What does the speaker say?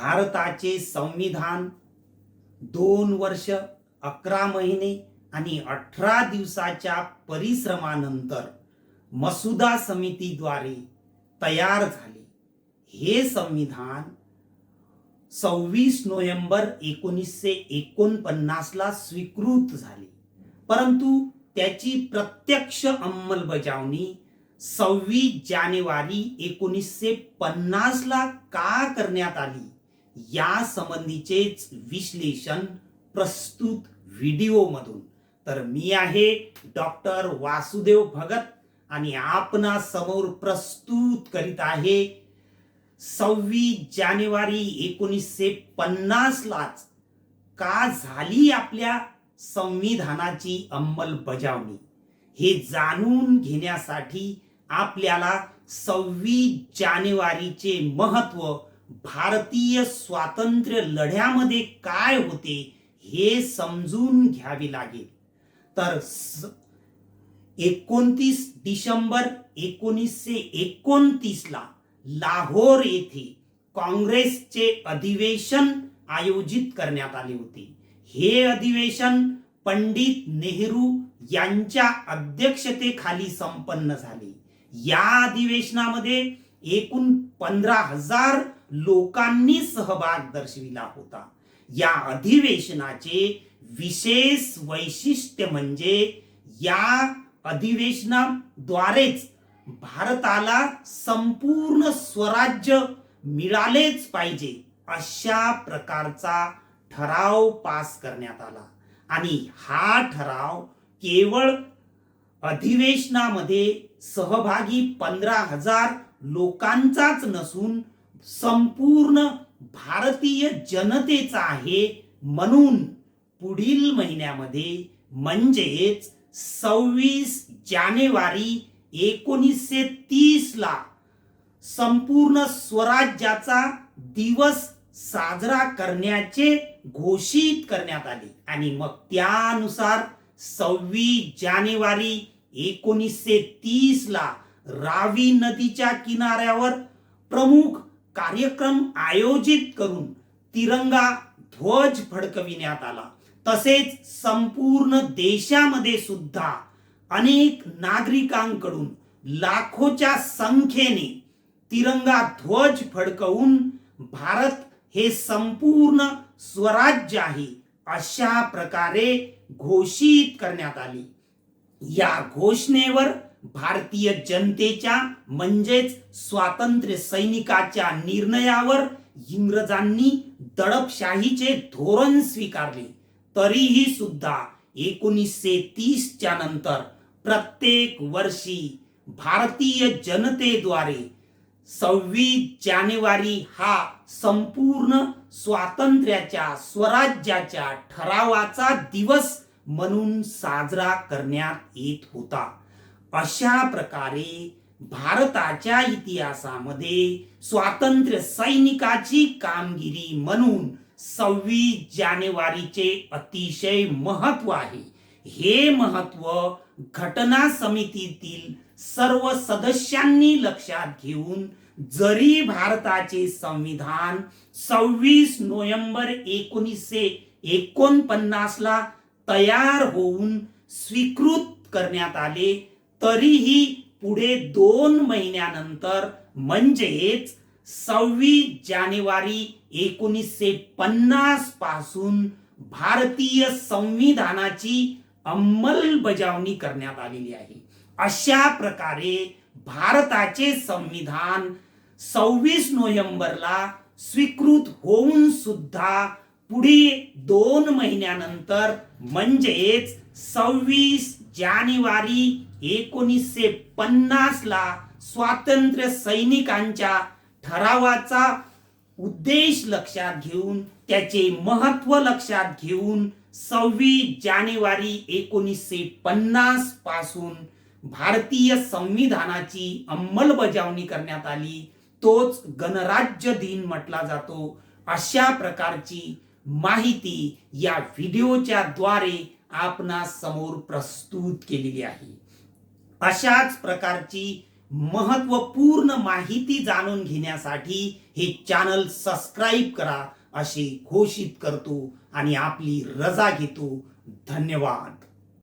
भारताचे संविधान दोन वर्ष अकरा महिने आणि अठरा दिवसाच्या परिश्रमानंतर मसुदा समितीद्वारे तयार झाले. हे संविधान सव्वीस नोव्हेंबर एकोणीसशे एकोणपन्नासला स्वीकृत झाले. परंतु त्याची प्रत्यक्ष अंमलबजावणी सव्वीस जानेवारी एकोणीसशे पन्नासला का करण्यात आली? या संबंधीचेच विश्लेषण प्रस्तुत व्हिडिओमधून. तर मी आहे डॉक्टर वासुदेव भगत आणि आपणा समोर प्रस्तुत करीत आहे सव्वीस जानेवारी एकोणीसशे पन्नासलाच का झाली आपल्या संविधानाची अंमलबजावणी? हे जाणून घेण्यासाठी आपल्याला सव्वीस जानेवारीचे महत्त्व भारतीय स्वातंत्र्य लढ्यामध्ये काय होते हे समजून घ्यावे लागेल. तर एकोणतीस डिसेंबर एकोणीसशे एकोणतीसला लाहोर येथे काँग्रेसचे अधिवेशन आयोजित करण्यात आले होते. हे अधिवेशन पंडित नेहरू यांच्या अध्यक्षतेखाली संपन्न झाले. या अधिवेशनामध्ये एकूण पंधरा हजार लोकांनी सहभाग दर्शविला होता. या अधिवेशनाचे विशेष वैशिष्ट्य म्हणजे या अधिवेशनाद्वारेच भारताला संपूर्ण स्वराज्य मिळालेच पाहिजे अशा प्रकारचा ठराव पास करण्यात आला. आणि हा ठराव केवळ अधिवेशनामध्ये सहभागी पंधरा हजार लोकांचाच नसून संपूर्ण भारतीय जनतेचा आहे म्हणून पुढील महिन्यामध्ये म्हणजेच सव्वीस जानेवारी एकोणीसशे तीसला संपूर्ण स्वराज्याचा दिवस साजरा करण्याचे घोषित करण्यात आले. आणि मग त्यानुसार सव्वीस जानेवारी एकोणीसशे तीसला रावी नदीच्या किनाऱ्यावर प्रमुख कार्यक्रम आयोजित करून तिरंगा ध्वज फडकविण्यात आला. तसेच संपूर्ण देशामध्ये सुद्धा अनेक नागरिकांकडून लाखोच्या संख्येने तिरंगा ध्वज फडकवून भारत हे संपूर्ण स्वराज्य आहे अशा प्रकारे घोषित करण्यात आली. या घोषणेवर भारतीय जनतेच्या म्हणजेच स्वातंत्र्य सैनिकाच्या निर्णयावर इंग्रजांनी दडपशाहीचे धोरण स्वीकारले. तरीही सुद्धा एकोणीसशे तीसच्या नंतर प्रत्येक वर्षी भारतीय जनतेद्वारे सव्वीस जानेवारी हा संपूर्ण स्वातंत्र्याच्या स्वराज्याच्या ठरावाचा दिवस म्हणून साजरा करण्यात येत होता. अशा प्रकारे भारताच्या इतिहासामध्ये स्वातंत्र्य सैनिकाची कामगिरी म्हणून सव्वीस जानेवारीचे अतिशय महत्त्व आहे. हे महत्त्व घटना समितीतील सर्व सदस्यांनी लक्षात घेऊन जरी भारताचे संविधान सव्वीस नोव्हेंबर एकोणीसशे एकोणपन्नासला तयार होऊन स्वीकृत करण्यात आले तरीही पुढे दोन महिन्यानंतर म्हणजेच सव्वीस जानेवारी एकोणीसशे पन्नासपासून भारतीय संविधानाची अंमलबजावणी करण्यात आलेली आहे. अशा प्रकारे भारताचे संविधान सव्वीस नोव्हेंबरला स्वीकृत होऊन सुद्धा पुढे दोन महिन्यानंतर म्हणजेच सव्वीस जानेवारी एकोणीसशे पन्नास ला स्वातंत्र्य सैनिकांच्या ठरावाचा उद्देश लक्षात घेऊन त्याचे महत्त्व लक्षात घेऊन सव्वीस जानेवारी एकोणीसशे पन्नासपासून भारतीय संविधानाची अंमलबजावणी करण्यात आली. तोच गणराज्य दिन म्हटला जातो. अशा प्रकारची माहिती या व्हिडिओच्या द्वारे आपणा समोर प्रस्तुत केलेली आहे. अशाच प्रकारची महत्त्वपूर्ण माहिती जाणून घेण्यासाठी हे चॅनल सबस्क्राईब करा असे घोषित करतो आणि आपली रजा घेतो. धन्यवाद.